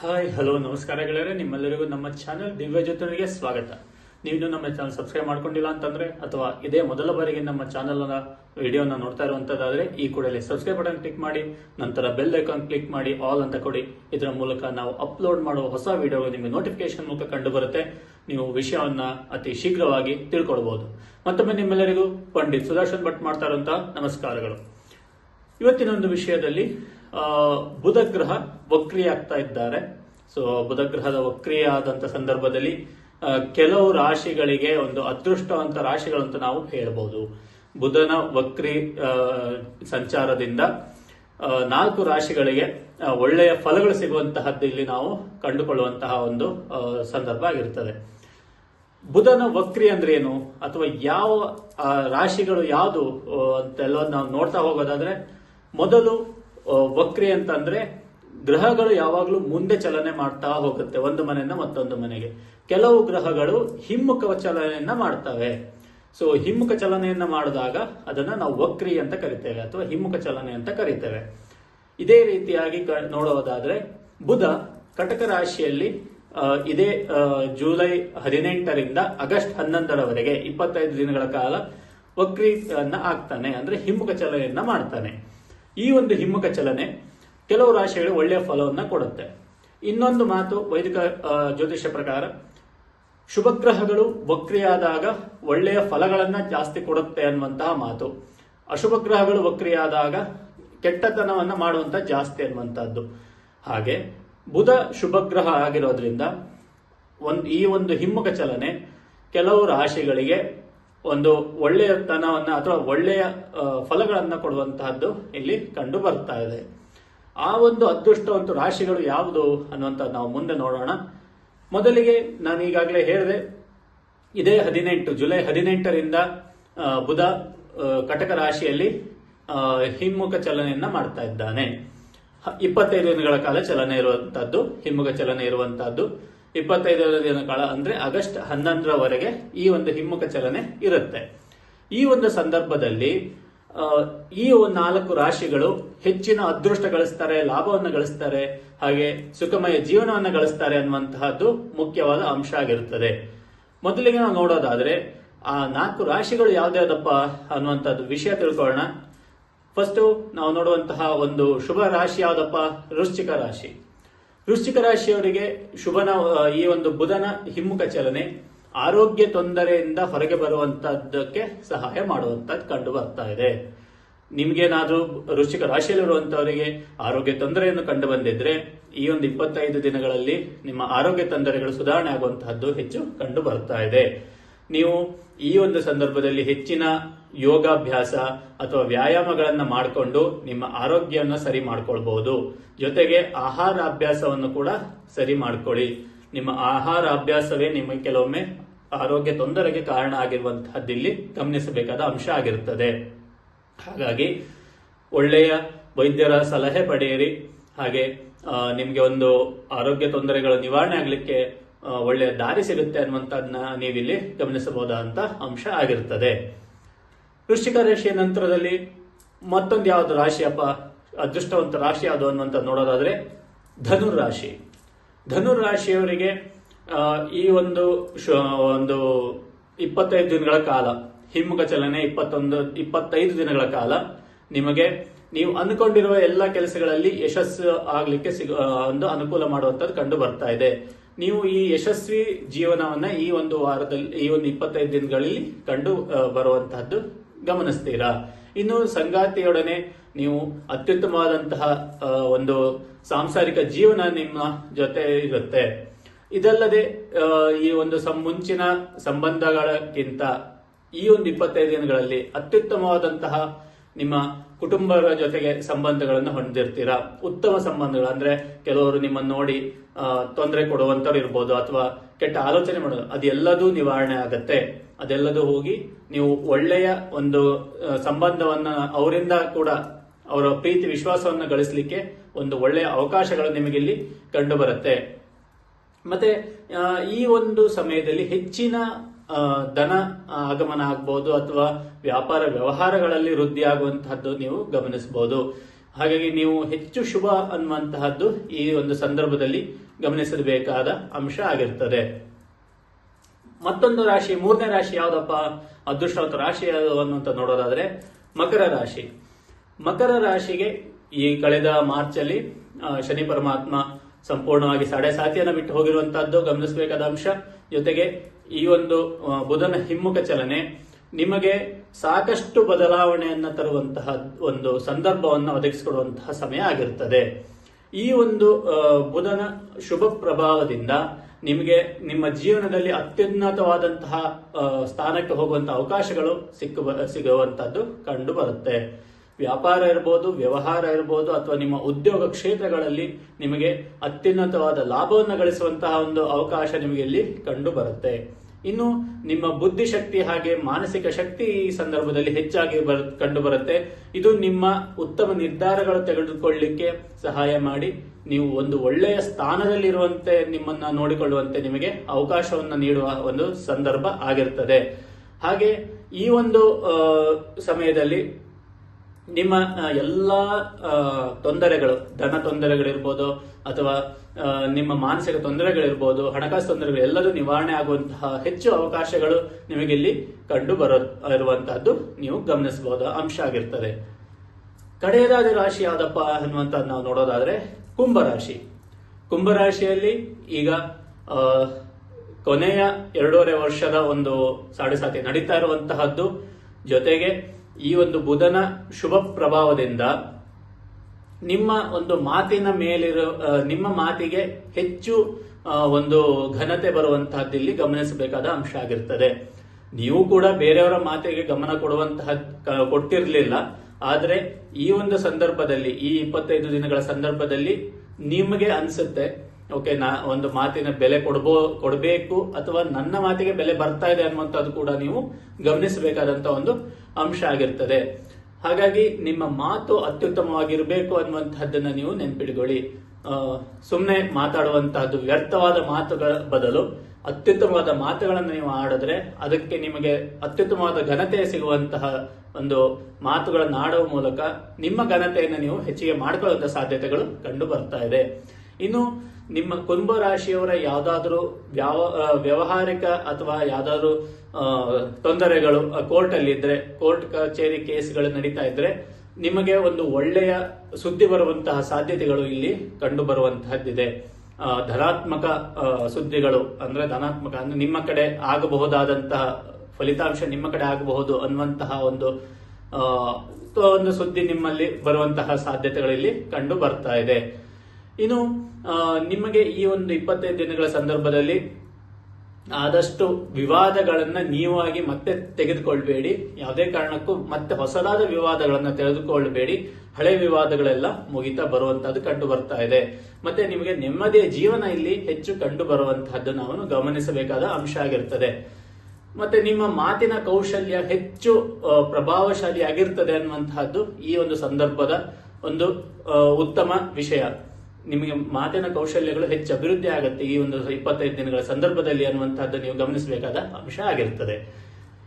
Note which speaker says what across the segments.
Speaker 1: Hi hello ನಮಸ್ಕಾರ ಗೆಳೆಯರೆ. ನಿಮ್ಮೆಲ್ಲರಿಗೂ ನಮ್ಮ ಚಾನೆಲ್ ದಿವ್ಯ ಸ್ವಾಗತ. ನೀವು ನಮ್ಮ ಚಾನಲ್ ಸಬ್ಸ್ಕ್ರೈಬ್ ಮಾಡ್ಕೊಂಡಿಲ್ಲ ಅಂತಂದ್ರೆ, ಅಥವಾ ಇದೇ ಮೊದಲ ಬಾರಿಗೆ ನಮ್ಮ ಚಾನಲ್ ವಿಡಿಯೋನ ನೋಡ್ತಾ ಇರುವಂತದ್ದಾದ್ರೆ, ಈ ಕೂಡಲೇ ಸಬ್ಸ್ಕ್ರೈಬ್ ಬಟನ್ ಕ್ಲಿಕ್ ಮಾಡಿ, ನಂತರ ಬೆಲ್ ಐಕಾನ್ ಕ್ಲಿಕ್ ಮಾಡಿ ಆಲ್ ಅಂತ ಕೊಡಿ. ಇದರ ಮೂಲಕ ನಾವು ಅಪ್ಲೋಡ್ ಮಾಡುವ ಹೊಸ ವಿಡಿಯೋ ನಿಮಗೆ ನೋಟಿಫಿಕೇಶನ್ ಮೂಲಕ ಕಂಡು ಬರುತ್ತೆ. ನೀವು ವಿಷಯವನ್ನ ಅತಿ ಶೀಘ್ರವಾಗಿ ತಿಳ್ಕೊಳ್ಬಹುದು ಮತ್ತೊಮ್ಮೆ ನಿಮ್ಮೆಲ್ಲರಿಗೂ ಪಂಡಿತ್ ಸುದರ್ಶನ್ ಭಟ್ ಮಾಡ್ತಾ ಇರುವಂತಹ ನಮಸ್ಕಾರಗಳು. ಇವತ್ತಿನ ಒಂದು ವಿಷಯದಲ್ಲಿ ಬುಧ ಗ್ರಹ ವಕ್ರಿಯ ಆಗ್ತಾ ಇದ್ದಾರೆ. ಸೊ ಬುಧ ಗ್ರಹದ ವಕ್ರಿಯ ಆದಂತ ಸಂದರ್ಭದಲ್ಲಿ ಕೆಲವು ರಾಶಿಗಳಿಗೆ ಒಂದು ಅದೃಷ್ಟವಂತ ರಾಶಿಗಳು ಅಂತ ನಾವು ಹೇಳಬಹುದು ಬುಧನ ವಕ್ರಿ ಸಂಚಾರದಿಂದ ನಾಲ್ಕು ರಾಶಿಗಳಿಗೆ ಒಳ್ಳೆಯ ಫಲಗಳು ಸಿಗುವಂತಹದ್ದು ಇಲ್ಲಿ ನಾವು ಕಂಡುಕೊಳ್ಳುವಂತಹ ಒಂದು ಸಂದರ್ಭ ಆಗಿರ್ತದೆ. ಬುಧನ ವಕ್ರಿ ಅಂದ್ರೆ ಏನು? ಅಥವಾ ಯಾವ ರಾಶಿಗಳು ಯಾವುದು? ಅಂತೆಲ್ಲ ನಾವು ನೋಡ್ತಾ ಹೋಗೋದಾದ್ರೆ, ಮೊದಲು ವಕ್ರಿ ಅಂತಂದ್ರೆ ಗ್ರಹಗಳು ಯಾವಾಗಲೂ ಮುಂದೆ ಚಲನೆ ಮಾಡ್ತಾ ಹೋಗುತ್ತೆ. ಒಂದು ಮನೆಯಿಂದ ಮತ್ತೊಂದು ಮನೆಗೆ. ಕೆಲವು ಗ್ರಹಗಳು ಹಿಮ್ಮುಖ ಚಲನೆಯನ್ನ ಮಾಡ್ತವೆ. ಸೊ ಹಿಮ್ಮುಖ ಚಲನೆಯನ್ನ ಮಾಡಿದಾಗ ಅದನ್ನ ನಾವು ವಕ್ರಿ ಅಂತ ಕರಿತೇವೆ ಅಥವಾ ಹಿಮ್ಮುಖ ಚಲನೆ ಅಂತ ಕರಿತೇವೆ. ಇದೇ ರೀತಿಯಾಗಿ ನೋಡೋದಾದ್ರೆ ಬುಧ ಕಟಕ ರಾಶಿಯಲ್ಲಿ ಇದೇ ಜುಲೈ ಹದಿನೆಂಟರಿಂದ ಆಗಸ್ಟ್ ಹನ್ನೊಂದರವರೆಗೆ, ಇಪ್ಪತ್ತೈದು ದಿನಗಳ ಕಾಲ ವಕ್ರಿಯನ್ನ ಆಗ್ತಾನೆ. ಅಂದ್ರೆ ಹಿಮ್ಮುಖ ಚಲನೆಯನ್ನ ಮಾಡ್ತಾನೆ. ಈ ಒಂದು ಹಿಮ್ಮುಖ ಚಲನೆ ಕೆಲವು ರಾಶಿಗಳು ಒಳ್ಳೆಯ ಫಲವನ್ನು ಕೊಡುತ್ತೆ. ಇನ್ನೊಂದು ಮಾತು ವೈದಿಕ ಜ್ಯೋತಿಷ್ಯ ಪ್ರಕಾರ, ಶುಭಗ್ರಹಗಳು ವಕ್ರಿಯಾದಾಗ ಒಳ್ಳೆಯ ಫಲಗಳನ್ನು ಜಾಸ್ತಿ ಕೊಡುತ್ತೆ ಅನ್ನುವಂತಹ ಮಾತು. ಅಶುಭ ಗ್ರಹಗಳು ವಕ್ರಿಯಾದಾಗ ಕೆಟ್ಟತನವನ್ನು ಮಾಡುವಂತ ಜಾಸ್ತಿ ಅನ್ನುವಂಥದ್ದು. ಹಾಗೆ ಬುಧ ಶುಭಗ್ರಹ ಆಗಿರೋದ್ರಿಂದ ಒಂದು, ಈ ಒಂದು ಹಿಮ್ಮುಖ ಚಲನೆ ಕೆಲವು ರಾಶಿಗಳಿಗೆ ಒಂದು ಒಳ್ಳೆಯತನವನ್ನ ಅಥವಾ ಒಳ್ಳೆಯ ಫಲಗಳನ್ನು ಕೊಡುವಂತಹದ್ದು ಇಲ್ಲಿ ಕಂಡು ಬರ್ತಾ ಇದೆ. ಆ ಒಂದು ಅದೃಷ್ಟವಂತ ರಾಶಿಗಳು ಯಾವುದು ಅನ್ನುವಂತ ನಾವು ಮುಂದೆ ನೋಡೋಣ. ಮೊದಲಿಗೆ ನಾನು ಈಗಾಗಲೇ ಹೇಳಿದೆ, ಇದೇ ಹದಿನೆಂಟು, ಜುಲೈ ಹದಿನೆಂಟರಿಂದ ಬುಧ ಕಟಕ ರಾಶಿಯಲ್ಲಿ ಹಿಮ್ಮುಖ ಚಲನೆಯನ್ನ ಮಾಡ್ತಾ ಇದ್ದಾನೆ. ಇಪ್ಪತ್ತೈದು ದಿನಗಳ ಕಾಲ ಚಲನೆ ಇರುವಂತಹದ್ದು, ಹಿಮ್ಮುಖ ಚಲನೆ ಇರುವಂತಹದ್ದು. ಇಪ್ಪತ್ತೈದು ದಿನ ಕಾಲ ಅಂದ್ರೆ ಆಗಸ್ಟ್ ಹನ್ನೊಂದರವರೆಗೆ ಈ ಒಂದು ಹಿಮ್ಮುಖ ಚಲನೆ ಇರುತ್ತೆ. ಈ ಒಂದು ಸಂದರ್ಭದಲ್ಲಿ ಈ ನಾಲ್ಕು ರಾಶಿಗಳು ಹೆಚ್ಚಿನ ಅದೃಷ್ಟ ಗಳಿಸ್ತಾರೆ, ಲಾಭವನ್ನು ಗಳಿಸ್ತಾರೆ, ಹಾಗೆ ಸುಖಮಯ ಜೀವನವನ್ನು ಗಳಿಸ್ತಾರೆ ಅನ್ನುವಂತಹದ್ದು ಮುಖ್ಯವಾದ ಅಂಶ ಆಗಿರುತ್ತದೆ ಮೊದಲಿಗೆ ನಾವು ನೋಡೋದಾದ್ರೆ, ಆ ನಾಲ್ಕು ರಾಶಿಗಳು ಯಾವ್ದ್ಯಾವ್ದಪ್ಪ ಅನ್ನುವಂಥದ್ದು ವಿಷಯ ತಿಳ್ಕೊಳ್ಳೋಣ. ಫಸ್ಟ್ ನಾವು ನೋಡುವಂತಹ ಒಂದು ಶುಭ ರಾಶಿ ಯಾವ್ದಪ್ಪ? ವೃಶ್ಚಿಕ ರಾಶಿ. ವೃಶ್ಚಿಕ ರಾಶಿಯವರಿಗೆ ಶುಭನ ಈ ಒಂದು ಬುಧನ ಹಿಮ್ಮುಖ ಚಲನೆ, ಆರೋಗ್ಯ ತೊಂದರೆಯಿಂದ ಹೊರಗೆ ಬರುವಂತದ್ದಕ್ಕೆ ಸಹಾಯ ಮಾಡುವಂತದ್ದು ಕಂಡು ಬರ್ತಾ ಇದೆ. ನಿಮ್ಗೇನಾದ್ರೂ ವೃಶ್ಚಿಕ ರಾಶಿಯಲ್ಲಿರುವಂತವರಿಗೆ ಆರೋಗ್ಯ ತೊಂದರೆಯನ್ನು ಕಂಡು ಬಂದಿದ್ರೆ, ಈ ಒಂದು ಇಪ್ಪತ್ತೈದು ದಿನಗಳಲ್ಲಿ ನಿಮ್ಮ ಆರೋಗ್ಯ ತೊಂದರೆಗಳು ಸುಧಾರಣೆ ಆಗುವಂತಹದ್ದು ಹೆಚ್ಚು ಕಂಡು ಬರ್ತಾ ಇದೆ. ನೀವು ಈ ಒಂದು ಸಂದರ್ಭದಲ್ಲಿ ಹೆಚ್ಚಿನ ಯೋಗಾಭ್ಯಾಸ ಅಥವಾ ವ್ಯಾಯಾಮಗಳನ್ನು ಮಾಡಿಕೊಂಡು ನಿಮ್ಮ ಆರೋಗ್ಯವನ್ನು ಸರಿ ಮಾಡ್ಕೊಳ್ಬಹುದು. ಜೊತೆಗೆ ಆಹಾರ ಅಭ್ಯಾಸವನ್ನು ಕೂಡ ಸರಿ ಮಾಡ್ಕೊಳ್ಳಿ. ನಿಮ್ಮ ಆಹಾರ ಅಭ್ಯಾಸವೇ ನಿಮಗೆ ಕೆಲವೊಮ್ಮೆ ಆರೋಗ್ಯ ತೊಂದರೆಗೆ ಕಾರಣ ಆಗಿರುವಂತಹದ್ದಿಲ್ಲಿ ಗಮನಿಸಬೇಕಾದ ಅಂಶ ಆಗಿರುತ್ತದೆ. ಹಾಗಾಗಿ ಒಳ್ಳೆಯ ವೈದ್ಯರ ಸಲಹೆ ಪಡೆಯಿರಿ. ಹಾಗೆ ನಿಮಗೆ ಒಂದು ಆರೋಗ್ಯ ತೊಂದರೆಗಳು ನಿವಾರಣೆ ಆಗ್ಲಿಕ್ಕೆ ಒಳ್ಳೆಯ ದಾರಿ ಸಿಗುತ್ತೆ ಅನ್ನುವಂಥದ್ದನ್ನ ನೀವಿಲ್ಲಿ ಗಮನಿಸಬಹುದಾದಂತ ಅಂಶ ಆಗಿರ್ತದೆ ವೃಶ್ಚಿಕ ರಾಶಿಯ ನಂತರದಲ್ಲಿ ಮತ್ತೊಂದು ಯಾವ್ದು ರಾಶಿಯಪ್ಪ ಅದೃಷ್ಟವಂತ ರಾಶಿ ಯಾವುದು ಅನ್ನುವಂತ ನೋಡೋದಾದ್ರೆ ಧನುರ್ ರಾಶಿ. ಧನುರ್ ರಾಶಿಯವರಿಗೆ ಈ ಒಂದು ಒಂದು ಇಪ್ಪತ್ತೈದು ದಿನಗಳ ಕಾಲ, ಹಿಮ್ಮುಖ ಚಲನೆ ಇಪ್ಪತ್ತೊಂದು, ಇಪ್ಪತ್ತೈದು ದಿನಗಳ ಕಾಲ ನಿಮಗೆ ನೀವು ಅಂದ್ಕೊಂಡಿರುವ ಎಲ್ಲ ಕೆಲಸಗಳಲ್ಲಿ ಯಶಸ್ಸು ಆಗಲಿಕ್ಕೆ ಸಿಗ ಒಂದು ಅನುಕೂಲ ಮಾಡುವಂಥದ್ದು ಕಂಡು ಬರ್ತಾ ಇದೆ. ನೀವು ಈ ಯಶಸ್ವಿ ಜೀವನವನ್ನ ಈ ಒಂದು ವಾರದಲ್ಲಿ, ಈ ಒಂದು ಇಪ್ಪತ್ತೈದು ದಿನಗಳಲ್ಲಿ ಕಂಡು ಬರುವಂತಹದ್ದು ಗಮನಿಸ್ತೀರಾ. ಇನ್ನು ಸಂಗಾತಿಯೊಡನೆ ನೀವು ಅತ್ಯುತ್ತಮವಾದಂತಹ ಒಂದು ಸಾಂಸಾರಿಕ ಜೀವನ ನಿಮ್ಮ ಜೊತೆ ಇರುತ್ತೆ. ಇದಲ್ಲದೆ ಈ ಒಂದು ಮುಂಚಿನ ಸಂಬಂಧಗಳಕ್ಕಿಂತ ಈ ಒಂದು ಇಪ್ಪತ್ತೈದು ದಿನಗಳಲ್ಲಿ ಅತ್ಯುತ್ತಮವಾದಂತಹ ನಿಮ್ಮ ಕುಟುಂಬದ ಜೊತೆಗೆ ಸಂಬಂಧಗಳನ್ನು ಹೊಂದಿರ್ತೀರಾ? ಉತ್ತಮ ಸಂಬಂಧಗಳು ಅಂದ್ರೆ ಕೆಲವರು ನಿಮ್ಮನ್ನು ನೋಡಿ ತೊಂದರೆ ಕೊಡುವಂತವ್ರು ಇರ್ಬೋದು ಅಥವಾ ಕೆಟ್ಟ ಆಲೋಚನೆ ಮಾಡೋದು ಅದೆಲ್ಲದೂ ನಿವಾರಣೆ ಆಗತ್ತೆ. ಅದೆಲ್ಲದೂ ಹೋಗಿ ನೀವು ಒಳ್ಳೆಯ ಒಂದು ಸಂಬಂಧವನ್ನ ಅವರಿಂದ ಕೂಡ ಅವರ ಪ್ರೀತಿ, ವಿಶ್ವಾಸವನ್ನು ಗಳಿಸಲಿಕ್ಕೆ ಒಂದು ಒಳ್ಳೆಯ ಅವಕಾಶಗಳು ನಿಮಗೆ ಇಲ್ಲಿ ಕಂಡು ಬರುತ್ತೆ ಮತ್ತೆ ಈ ಒಂದು ಸಮಯದಲ್ಲಿ ಹೆಚ್ಚಿನ ಧನ ಆಗಮನ ಆಗ್ಬಹುದು ಅಥವಾ ವ್ಯಾಪಾರ ವ್ಯವಹಾರಗಳಲ್ಲಿ ವೃದ್ಧಿ ಆಗುವಂತಹದ್ದು ನೀವು ಗಮನಿಸಬಹುದು. ಹಾಗಾಗಿ ನೀವು ಹೆಚ್ಚು ಶುಭ ಅನ್ನುವಂತಹದ್ದು ಈ ಒಂದು ಸಂದರ್ಭದಲ್ಲಿ ಗಮನಿಸಬೇಕಾದ ಅಂಶ ಆಗಿರ್ತದೆ. ಮತ್ತೊಂದು ರಾಶಿ, ಮೂರನೇ ರಾಶಿ ಯಾವ್ದಪ್ಪ? ಅದೃಷ್ಟವಂತ ರಾಶಿ ಯಾವುದು ಅನ್ನುವಂತ ನೋಡೋದಾದ್ರೆ ಮಕರ ರಾಶಿ. ಮಕರ ರಾಶಿಗೆ ಈ ಕಳೆದ ಮಾರ್ಚ್ ಅಲ್ಲಿ ಶನಿ ಪರಮಾತ್ಮ ಸಂಪೂರ್ಣವಾಗಿ ಸಾಡೆ ಸಾತಿಯನ್ನು ಬಿಟ್ಟು ಹೋಗಿರುವಂತಹದ್ದು ಗಮನಿಸಬೇಕಾದ ಅಂಶ. ಜೊತೆಗೆ ಈ ಒಂದು ಬುಧನ ಹಿಮ್ಮುಖ ಚಲನೆ ನಿಮಗೆ ಸಾಕಷ್ಟು ಬದಲಾವಣೆಯನ್ನು ತರುವಂತಹ ಒಂದು ಸಂದರ್ಭವನ್ನು ಒದಗಿಸಿಕೊಡುವಂತಹ ಸಮಯ ಆಗಿರುತ್ತದೆ ಈ ಒಂದು ಬುಧನ ಶುಭ ಪ್ರಭಾವದಿಂದ ನಿಮಗೆ ನಿಮ್ಮ ಜೀವನದಲ್ಲಿ ಅತ್ಯುನ್ನತವಾದಂತಹ ಸ್ಥಾನಕ್ಕೆ ಹೋಗುವಂತಹ ಅವಕಾಶಗಳು ಸಿಕ್ಕ ಸಿಗುವಂತಹದ್ದು ಕಂಡು ಬರುತ್ತೆ. ವ್ಯಾಪಾರ ಇರಬಹುದು ವ್ಯವಹಾರ ಇರಬಹುದು ಅಥವಾ ನಿಮ್ಮ ಉದ್ಯೋಗ ಕ್ಷೇತ್ರಗಳಲ್ಲಿ ನಿಮಗೆ ಅತ್ಯುನ್ನತವಾದ ಲಾಭವನ್ನು ಗಳಿಸುವಂತಹ ಒಂದು ಅವಕಾಶ ನಿಮಗೆ ಇಲ್ಲಿ ಕಂಡು ಬರುತ್ತೆ ಇನ್ನು ನಿಮ್ಮ ಬುದ್ಧಿಶಕ್ತಿ ಹಾಗೆ ಮಾನಸಿಕ ಶಕ್ತಿ ಈ ಸಂದರ್ಭದಲ್ಲಿ ಹೆಚ್ಚಾಗಿ ಕಂಡು ಬರುತ್ತೆ ಇದು ನಿಮ್ಮ ಉತ್ತಮ ನಿರ್ಧಾರಗಳು ತೆಗೆದುಕೊಳ್ಳಿಕ್ಕೆ ಸಹಾಯ ಮಾಡಿ, ನೀವು ಒಂದು ಒಳ್ಳೆಯ ಸ್ಥಾನದಲ್ಲಿರುವಂತೆ ನಿಮ್ಮನ್ನ ನೋಡಿಕೊಳ್ಳುವಂತೆ ನಿಮಗೆ ಅವಕಾಶವನ್ನು ನೀಡುವ ಒಂದು ಸಂದರ್ಭ ಆಗಿರುತ್ತದೆ ಹಾಗೆ ಈ ಒಂದು ಸಮಯದಲ್ಲಿ ನಿಮ್ಮ ಎಲ್ಲ ತೊಂದರೆಗಳು, ಧನ ತೊಂದರೆಗಳಿರ್ಬೋದು, ಅಥವಾ ನಿಮ್ಮ ಮಾನಸಿಕ ತೊಂದರೆಗಳಿರ್ಬೋದು, ಹಣಕಾಸು ತೊಂದರೆಗಳು, ಎಲ್ಲದೂ ನಿವಾರಣೆ ಆಗುವಂತಹ ಹೆಚ್ಚು ಅವಕಾಶಗಳು ನಿಮಗೆ ಇಲ್ಲಿ ಕಂಡು ಬರೋ ನೀವು ಗಮನಿಸಬಹುದು. ಅಂಶ ಆಗಿರ್ತದೆ. ಕಡೆಯದಾದ ರಾಶಿ ಯಾವ್ದಪ್ಪ ಅನ್ನುವಂತ ನಾವು ನೋಡೋದಾದ್ರೆ ಕುಂಭರಾಶಿ ಕುಂಭರಾಶಿಯಲ್ಲಿ ಈಗ ಕೊನೆಯ ಎರಡೂವರೆ ವರ್ಷದ ಒಂದು ಸಾಡೆ ಸಾತಿ ನಡೀತಾ ಇರುವಂತಹದ್ದು. ಜೊತೆಗೆ ಈ ಒಂದು ಬುಧನ ಶುಭ ಪ್ರಭಾವದಿಂದ ನಿಮ್ಮ ಒಂದು ಮಾತಿನ ಮೇಲಿರೋ ನಿಮ್ಮ ಮಾತಿಗೆ ಹೆಚ್ಚು ಒಂದು ಘನತೆ ಬರುವಂತಹದ್ದು ಇಲ್ಲಿ ಗಮನಿಸಬೇಕಾದ ಅಂಶ ಆಗಿರ್ತದೆ. ನೀವು ಕೂಡ ಬೇರೆಯವರ ಮಾತಿಗೆ ಗಮನ ಕೊಡುವಂತಹ ಕೊಟ್ಟಿರಲಿಲ್ಲ. ಆದರೆ ಈ ಒಂದು ಸಂದರ್ಭದಲ್ಲಿ, ಈ ಇಪ್ಪತ್ತೈದು ದಿನಗಳ ಸಂದರ್ಭದಲ್ಲಿ ನಿಮಗೆ ಅನ್ಸುತ್ತೆ, ಓಕೆ, ನಾ, ಒಂದು ಮಾತಿನ ಬೆಲೆ ಕೊಡಬೋ, ಕೊಡಬೇಕು, ಅಥವಾ ನನ್ನ ಮಾತಿಗೆ ಬೆಲೆ ಬರ್ತಾ ಇದೆ ಅನ್ನುವಂಥದ್ದು ಕೂಡ ನೀವು ಗಮನಿಸಬೇಕಾದಂತ ಒಂದು ಅಂಶ ಆಗಿರ್ತದೆ. ಹಾಗಾಗಿ ನಿಮ್ಮ ಮಾತು ಅತ್ಯುತ್ತಮವಾಗಿರಬೇಕು ಅನ್ನುವಂತಹದ್ದನ್ನ ನೀವು ನೆನ್ಪಿಟ್ಕೊಳ್ಳಿ ಸುಮ್ಮನೆ ಮಾತಾಡುವಂತಹದ್ದು ವ್ಯರ್ಥವಾದ ಮಾತುಗಳ ಬದಲು ಅತ್ಯುತ್ತಮವಾದ ಮಾತುಗಳನ್ನು ನೀವು ಆಡಿದ್ರೆ ಅದಕ್ಕೆ ನಿಮಗೆ ಅತ್ಯುತ್ತಮವಾದ ಘನತೆ ಸಿಗುವಂತಹ ಒಂದು ಮಾತುಗಳನ್ನು ಆಡುವ ಮೂಲಕ ನಿಮ್ಮ ಘನತೆಯನ್ನು ನೀವು ಹೆಚ್ಚಿಗೆ ಮಾಡಿಕೊಳ್ಳುವಂತಹ ಸಾಧ್ಯತೆಗಳು ಕಂಡು ಬರ್ತಾ ಇದೆ. ಇನ್ನು ನಿಮ್ಮ ಕುಂಭ ರಾಶಿಯವರ ಯಾವ್ದಾದ್ರು ವ್ಯಾವ ವ್ಯಾವಹಾರಿಕ ಅಥವಾ ಯಾವ್ದಾದ್ರು ತೊಂದರೆಗಳು ಕೋರ್ಟ್ ಅಲ್ಲಿ ಇದ್ರೆ, ಕೋರ್ಟ್ ಕಚೇರಿ ಕೇಸ್ಗಳು ನಡೀತಾ ಇದ್ರೆ, ನಿಮಗೆ ಒಂದು ಒಳ್ಳೆಯ ಸುದ್ದಿ ಬರುವಂತಹ ಸಾಧ್ಯತೆಗಳು ಇಲ್ಲಿ ಕಂಡು ಬರುವಂತಹದ್ದಿದೆ ಧನಾತ್ಮಕ ಸುದ್ದಿಗಳು ಅಂದ್ರೆ ಧನಾತ್ಮಕ ಅಂದ್ರೆ ನಿಮ್ಮ ಕಡೆ ಆಗಬಹುದಾದಂತಹ ಫಲಿತಾಂಶ ನಿಮ್ಮ ಕಡೆ ಆಗಬಹುದು ಅನ್ನುವಂತಹ ಒಂದು ಒಂದು ಸುದ್ದಿ ನಿಮ್ಮಲ್ಲಿ ಬರುವಂತಹ ಸಾಧ್ಯತೆಗಳು ಇಲ್ಲಿ ಕಂಡು ಬರ್ತಾ ಇದೆ. ಇನ್ನು ನಿಮಗೆ ಈ ಒಂದು ಇಪ್ಪತ್ತೈದು ದಿನಗಳ ಸಂದರ್ಭದಲ್ಲಿ ಆದಷ್ಟು ವಿವಾದಗಳನ್ನ ನೀವಾಗಿ ಮತ್ತೆ ತೆಗೆದುಕೊಳ್ಬೇಡಿ. ಯಾವುದೇ ಕಾರಣಕ್ಕೂ ಮತ್ತೆ ಹೊಸದಾದ ವಿವಾದಗಳನ್ನ ತೆಗೆದುಕೊಳ್ಬೇಡಿ. ಹಳೆ ವಿವಾದಗಳೆಲ್ಲ ಮುಗಿತಾ ಬರುವಂತಹದ್ದು ಕಂಡು ಬರ್ತಾ ಇದೆ. ಮತ್ತೆ ನಿಮಗೆ ನೆಮ್ಮದಿಯ ಜೀವನ ಇಲ್ಲಿ ಹೆಚ್ಚು ಕಂಡು ಬರುವಂತಹದ್ದು ನಾವು ಗಮನಿಸಬೇಕಾದ ಅಂಶ ಆಗಿರ್ತದೆ. ಮತ್ತೆ ನಿಮ್ಮ ಮಾತಿನ ಕೌಶಲ್ಯ ಹೆಚ್ಚು ಪ್ರಭಾವಶಾಲಿ ಆಗಿರ್ತದೆ ಅನ್ನುವಂತಹದ್ದು ಈ ಒಂದು ಸಂದರ್ಭದ ಒಂದು ಉತ್ತಮ ವಿಷಯ. ನಿಮಗೆ ಮಾತಿನ ಕೌಶಲ್ಯಗಳು ಹೆಚ್ಚು ಅಭಿವೃದ್ಧಿ ಆಗುತ್ತೆ ಈ ಒಂದು ಇಪ್ಪತ್ತೈದು ದಿನಗಳ ಸಂದರ್ಭದಲ್ಲಿ ಅನ್ನುವಂತಹದ್ದು ನೀವು ಗಮನಿಸಬೇಕಾದ ಅಂಶ ಆಗಿರ್ತದೆ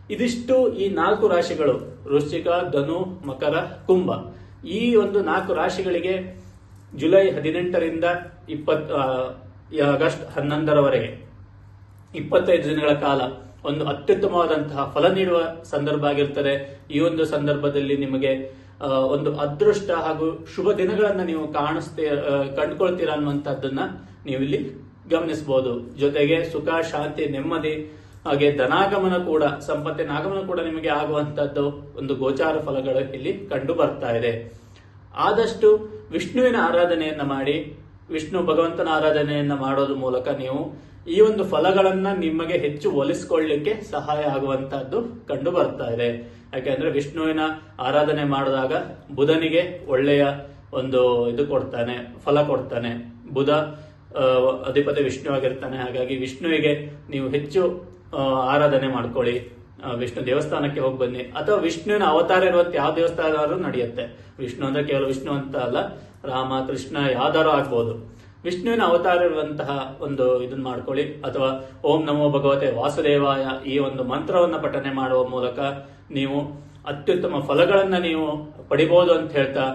Speaker 1: ಇದಿಷ್ಟು ಈ ನಾಲ್ಕು ರಾಶಿಗಳು, ವೃಶ್ಚಿಕ, ಧನು, ಮಕರ, ಕುಂಭ. ಈ ಒಂದು ನಾಲ್ಕು ರಾಶಿಗಳಿಗೆ ಜುಲೈ ಹದಿನೆಂಟರಿಂದ ಇಪ್ಪತ್ ಆಗಸ್ಟ್ ಹನ್ನೊಂದರವರೆಗೆ ಇಪ್ಪತ್ತೈದು ದಿನಗಳ ಕಾಲ ಒಂದು ಅತ್ಯುತ್ತಮವಾದಂತಹ ಫಲ ನೀಡುವ ಸಂದರ್ಭ ಆಗಿರ್ತದೆ ಈ ಒಂದು ಸಂದರ್ಭದಲ್ಲಿ ನಿಮಗೆ ಒಂದು ಅದೃಷ್ಟ ಹಾಗೂ ಶುಭ ದಿನಗಳನ್ನ ನೀವು ಕಾಣಿಸ್ತೀ ಕಂಡುಕೊಳ್ತೀರ ಅನ್ನುವಂಥದ್ದನ್ನ ನೀವು ಇಲ್ಲಿ ಗಮನಿಸಬಹುದು ಜೊತೆಗೆ ಸುಖ, ಶಾಂತಿ, ನೆಮ್ಮದಿ, ಹಾಗೆ ಧನಾಗಮನ ಕೂಡ ಸಂಪತ್ತಿನ ಆಗಮನ ಕೂಡ ನಿಮಗೆ ಆಗುವಂತದ್ದು ಒಂದು ಗೋಚಾರ ಫಲಗಳು ಇಲ್ಲಿ ಕಂಡು ಬರ್ತಾ ಇದೆ. ಆದಷ್ಟು ವಿಷ್ಣುವಿನ ಆರಾಧನೆಯನ್ನ ಮಾಡಿ, ವಿಷ್ಣು ಭಗವಂತನ ಆರಾಧನೆಯನ್ನ ಮಾಡೋದ್ರ ಮೂಲಕ ನೀವು ಈ ಒಂದು ಫಲಗಳನ್ನ ನಿಮಗೆ ಹೆಚ್ಚು ಒಲಿಸ್ಕೊಳ್ಳಿಕ್ಕೆ ಸಹಾಯ ಆಗುವಂತಹದ್ದು ಕಂಡು ಬರ್ತಾ ಇದೆ. ಯಾಕೆಂದ್ರೆ ವಿಷ್ಣುವಿನ ಆರಾಧನೆ ಮಾಡಿದಾಗ ಬುಧನಿಗೆ ಒಳ್ಳೆಯ ಒಂದು ಇದು ಕೊಡ್ತಾನೆ, ಫಲ ಕೊಡ್ತಾನೆ. ಬುಧ ಅಧಿಪತಿ ವಿಷ್ಣು ಆಗಿರ್ತಾನೆ. ಹಾಗಾಗಿ ವಿಷ್ಣುವಿಗೆ ನೀವು ಹೆಚ್ಚು ಆರಾಧನೆ ಮಾಡ್ಕೊಳ್ಳಿ. ವಿಷ್ಣು ದೇವಸ್ಥಾನಕ್ಕೆ ಹೋಗಿ ಬನ್ನಿ. ಅಥವಾ ವಿಷ್ಣುವಿನ ಅವತಾರ ಇರುವಂತ ಯಾವ ದೇವಸ್ಥಾನ ನಡೆಯುತ್ತೆ. ವಿಷ್ಣು ಅಂದ್ರೆ ಕೇವಲ ವಿಷ್ಣು ಅಂತ ಅಲ್ಲ, ರಾಮ, ಕೃಷ್ಣ ಯಾವ್ದಾರು ಆಗ್ಬೋದು. ವಿಷ್ಣುವಿನ ಅವತಾರ ಇರುವಂತಹ ಒಂದು ಇದನ್ನ ಮಾಡ್ಕೊಳ್ಳಿ. ಅಥವಾ ಓಂ ನಮೋ ಭಗವತೆ ವಾಸುದೇವಾಯ ಈ ಒಂದು ಮಂತ್ರವನ್ನು ಪಠನೆ ಮಾಡುವ ಮೂಲಕ ನೀವು ಅತ್ಯುತ್ತಮ ಫಲಗಳನ್ನು ನೀವು ಪಡಿಬಹುದು ಅಂತ ಹೇಳ್ತಾ,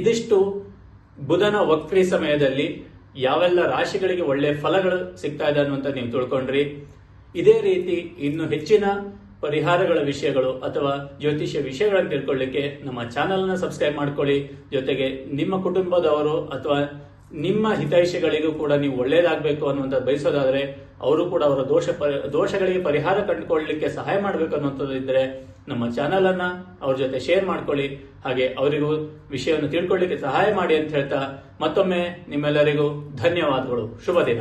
Speaker 1: ಇದಿಷ್ಟು ಬುಧನ ವಕ್ರಿ ಸಮಯದಲ್ಲಿ ಯಾವೆಲ್ಲ ರಾಶಿಗಳಿಗೆ ಒಳ್ಳೆ ಫಲಗಳು ಸಿಗ್ತಾ ಇದೆ ಅನ್ನುವಂತ ನೀವು ತಿಳ್ಕೊಂಡ್ರಿ. ಇದೇ ರೀತಿ ಇನ್ನು ಹೆಚ್ಚಿನ ಪರಿಹಾರಗಳ ವಿಷಯಗಳು ಅಥವಾ ಜ್ಯೋತಿಷ್ಯ ವಿಷಯಗಳನ್ನು ತಿಳ್ಕೊಳ್ಳಿಕ್ಕೆ ನಮ್ಮ ಚಾನೆಲ್ನ ಸಬ್ಸ್ಕ್ರೈಬ್ ಮಾಡ್ಕೊಳ್ಳಿ. ಜೊತೆಗೆ ನಿಮ್ಮ ಕುಟುಂಬದವರು ಅಥವಾ ನಿಮ್ಮ ಹಿತೈಷಿಗಳಿಗೂ ಕೂಡ ನೀವು ಒಳ್ಳೇದಾಗಬೇಕು ಅನ್ನುವಂಥ ಬಯಸೋದಾದರೆ ಅವರು ಕೂಡ ಅವರ ದೋಷ ದೋಷಗಳಿಗೆ ಪರಿಹಾರ ಕಂಡುಕೊಳ್ಳಲಿಕ್ಕೆ ಸಹಾಯ ಮಾಡಬೇಕು ಅನ್ನುವಂಥದ್ದು ಇದ್ರೆ ನಮ್ಮ ಚಾನಲನ್ನು ಅವ್ರ ಜೊತೆ ಶೇರ್ ಮಾಡ್ಕೊಳ್ಳಿ. ಹಾಗೆ ಅವರಿಗೂ ವಿಷಯವನ್ನು ತಿಳ್ಕೊಳ್ಳಿಕ್ಕೆ ಸಹಾಯ ಮಾಡಿ ಅಂತ ಹೇಳ್ತಾ ಮತ್ತೊಮ್ಮೆ ನಿಮ್ಮೆಲ್ಲರಿಗೂ ಧನ್ಯವಾದಗಳು. ಶುಭ ದಿನ.